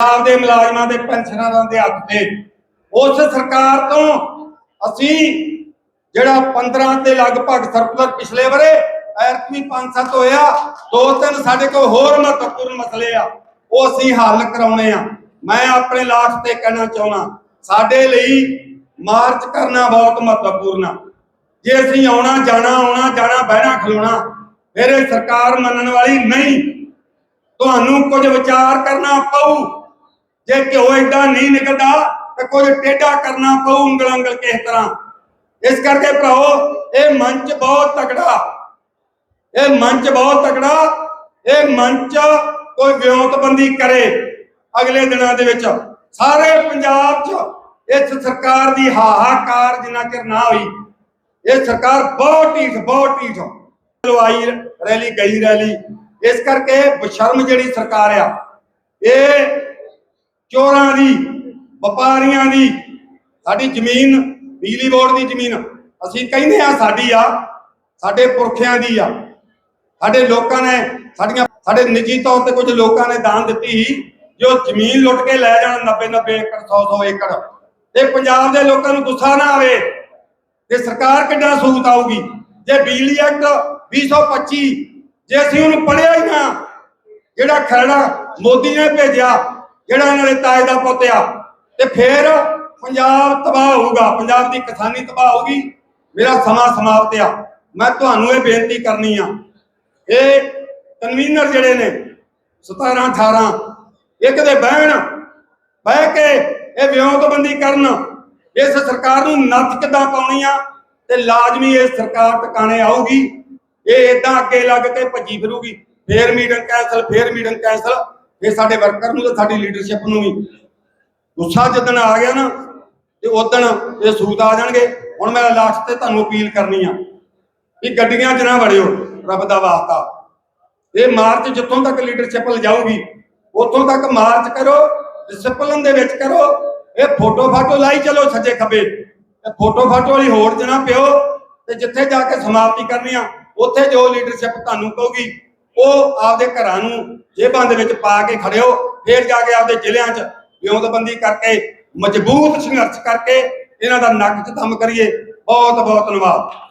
ਪੰਜਾਬ ਦੇ ਮੁਲਾਜ਼ਮਾਂ ਦੇ ਪੈਨਸ਼ਨਰਾਂ ਦੇ ਹੱਥ ਤੇ। ਉਸ ਸਰਕਾਰ ਤੋਂ ਅਸੀਂ ਜਿਹੜਾ 15 ਤੇ ਲਗਭਗ ਸਰਕੂਲਰ ਪਿਛਲੇ ਬਰੇ ਐਰਕਮੀ 5-7 ਹੋਇਆ, ਦੋ ਤਿੰਨ ਸਾਡੇ ਕੋਲ ਹੋਰ ਮਹੱਤਵਪੂਰਨ ਮਸਲੇ ਆ, ਉਹ ਅਸੀਂ ਹੱਲ ਕਰਾਉਣੇ ਆ। ਮੈਂ ਆਪਣੇ ਲਾਸਟ ਤੇ ਕਹਿਣਾ ਚਾਹੁੰਦਾ, ਸਾਡੇ ਲਈ ਮਾਰਚ ਕਰਨਾ ਬਹੁਤ ਮਹੱਤਵਪੂਰਨ ਆ। ਜੇ ਅਸੀਂ ਆਉਣਾ, ਜਾਣਾ ਆਉਣਾ, ਜਾਣਾ, ਬਹਿਣਾ, ਖਲੋਣਾ, ਫਿਰ ਇਹ ਸਰਕਾਰ ਮੰਨਣ ਵਾਲੀ ਨਹੀਂ। ਤੁਹਾਨੂੰ ਕੁਝ ਵਿਚਾਰ ਕਰਨਾ ਪਊ। ਜੇ ਘਿਓ ਏਦਾਂ ਨਹੀਂ ਨਿਕਲਦਾ, ਤੇ ਕੁਝ ਟੇਢਾ ਕਰਨਾ ਪਊ ਉਂਗਲ ਉਂਗਲ ਕਿਸ ਤਰ੍ਹਾਂ। ਇਸ ਕਰਕੇ ਭਰਾਓ ਇਹ ਮੰਚ ਬਹੁਤ ਤਕੜਾ। ਇਹ ਮੰਚ ਬਹੁਤ ਤਕੜਾ। ਇਹ ਮੰਚ ਕੋਈ ਵਿਉਂਤਬੰਦੀ ਕਰੇ ਅਗਲੇ ਦਿਨਾਂ ਦੇ ਵਿੱਚ। ਸਾਰੇ ਪੰਜਾਬ 'ਚ ਇਸ ਸਰਕਾਰ ਦੀ ਹਾਹਾਕਾਰ ਜਿੰਨਾ ਚਿਰ ਨਾ ਹੋਈ, ਇਹ ਸਰਕਾਰ ਬਹੁਤ ਢੀਠ ਬਹੁਤ ਢੀਠ। ਲਵਾਈ ਰੈਲੀ, ਗਈ ਰੈਲੀ। ਇਸ ਕਰਕੇ ਬਸ਼ਰਮ ਜਿਹੜੀ ਸਰਕਾਰ ਆ, ਇਹ ਚੋਰਾਂ ਦੀ, ਵਪਾਰੀਆਂ ਦੀ, ਸਾਡੀ ਜ਼ਮੀਨ, ਬਿਜਲੀ ਬੋਰਡ ਦੀ ਜ਼ਮੀਨ, ਅਸੀਂ ਕਹਿੰਦੇ ਆ ਸਾਡੀ ਆ, ਸਾਡੇ ਪੁਰਖਿਆਂ ਦੀ ਆ। ਸਾਡੇ ਲੋਕਾਂ ਨੇ ਸਾਡੀਆਂ, ਸਾਡੇ ਨਿੱਜੀ ਤੌਰ ਤੇ ਕੁਝ ਲੋਕਾਂ ਨੇ ਦਾਨ ਦਿੱਤੀ ਸੀ, ਜੋ ਜ਼ਮੀਨ ਲੁੱਟ ਕੇ ਲੈ ਜਾਣ 90 90 ਏਕੜ 100 100 ਏਕੜ, ਤੇ ਪੰਜਾਬ ਦੇ ਲੋਕਾਂ ਨੂੰ ਗੁੱਸਾ ਨਾ ਆਵੇ, ਤੇ ਸਰਕਾਰ ਕਿੱਡਾ ਸਹੂਲਤ ਆਊਗੀ? ਜੇ ਬਿਜਲੀ ਐਕਟ 225 ਜੇ ਅਸੀਂ ਉਹਨੂੰ ਪੜਿਆ ਹੀ ਨਾ, ਜਿਹੜਾ ਖਰੜਾ ਮੋਦੀ ਨੇ ਭੇਜਿਆ ਜਿਹੜਾ ਇਹਨਾਂ ਦੇ ਤਾਜ ਦਾ ਪੁੱਤ ਆ, ਤੇ ਫਿਰ ਪੰਜਾਬ ਤਬਾਹ ਹੋਊਗਾ, ਪੰਜਾਬ ਦੀ ਕਿਸਾਨੀ ਤਬਾਹ ਹੋਊਗੀ, ਮੇਰਾ ਸਮਾਂ ਸਮਾਪਤ ਆ। ਮੈਂ ਤੁਹਾਨੂੰ ਇਹ ਬੇਨਤੀ ਕਰਨੀ ਆ, ਇਹ ਕਨਵੀਨਰ ਜਿਹੜੇ ਨੇ 17 18 ਇੱਕ ਦੇ ਬਹਿਣ, ਬਹਿ ਕੇ ਇਹ ਵਿਉਂਤਬੰਦੀ ਕਰਨ, ਇਸ ਸਰਕਾਰ ਨੂੰ ਨੱਥ ਕਿੱਦਾਂ ਪਾਉਣੀ ਆ, ਤੇ ਲਾਜ਼ਮੀ ਇਹ ਸਰਕਾਰ ਟਿਕਾਣੇ ਆਊਗੀ, ਇਹ ਇਦਾਂ ਅੱਗੇ ਲੱਗ ਕੇ ਭੱਜੀ ਫਿਰੂਗੀ, ਫੇਰ ਮੀਟਿੰਗ ਕੈਂਸਲ ਫੇਰ ਮੀਟਿੰਗ ਕੈਂਸਲ ਇਹ ਸਾਡੇ ਵਰਕਰ ਨੂੰ ਤੇ ਸਾਡੀ ਲੀਡਰਸ਼ਿਪ ਨੂੰ ਵੀ। ਗੁੱਸਾ ਜਦੋਂ ਆ ਗਿਆ ਨਾ, ਤੇ ਉਦੋਂ ਇਹ ਸੂਤ ਆ ਜਾਣਗੇ। ਹੁਣ ਮੈਂ ਲਾਸਟ ਤੇ ਤੁਹਾਨੂੰ ਅਪੀਲ ਕਰਨੀ ਆ ਵੀ ਗੱਡੀਆਂ 'ਚ ਨਾ ਵੜਿਓ, ਰੱਬ ਦਾ ਵਾਸਤਾ। ਇਹ ਮਾਰਚ ਜਿੱਥੋਂ ਤੱਕ ਲੀਡਰਸ਼ਿਪ ਲਿਜਾਊਗੀ, ਉੱਥੋਂ ਤੱਕ ਮਾਰਚ ਕਰੋ ਡਿਸਪਲਿਨ ਦੇ ਵਿੱਚ ਕਰੋ। ਇਹ ਫੋਟੋ ਫਾਟੋ ਲਾਈ ਚਲੋ ਸੱਜੇ ਖੱਬੇ। ਤੇ ਫੋਟੋ ਫਾਟੋ ਵਾਲੀ ਹੋੜ ਚ ਨਾ ਪਿਓ, ਤੇ ਜਿੱਥੇ ਜਾ ਕੇ ਸਮਾਪਤੀ ਕਰਨੀ ਆ, ਉੱਥੇ ਜੋ ਲੀਡਰਸ਼ਿਪ ਤੁਹਾਨੂੰ ਕਹੂਗੀ ਉਹ ਆਪਦੇ ਘਰਾਂ ਨੂੰ ਜੇਬਾਂ ਦੇ ਵਿੱਚ ਪਾ ਕੇ ਖੜਿਓ, ਫੇਰ ਜਾ ਕੇ ਆਪਦੇ ਜ਼ਿਲ੍ਹਿਆਂ 'ਚ ਵਿਉਂਤਬੰਦੀ ਕਰਕੇ, ਮਜ਼ਬੂਤ ਸੰਘਰਸ਼ ਕਰਕੇ ਇਹਨਾਂ ਦਾ ਨੱਕ 'ਚ ਦਮ ਕਰੀਏ। ਬਹੁਤ ਬਹੁਤ ਧੰਨਵਾਦ।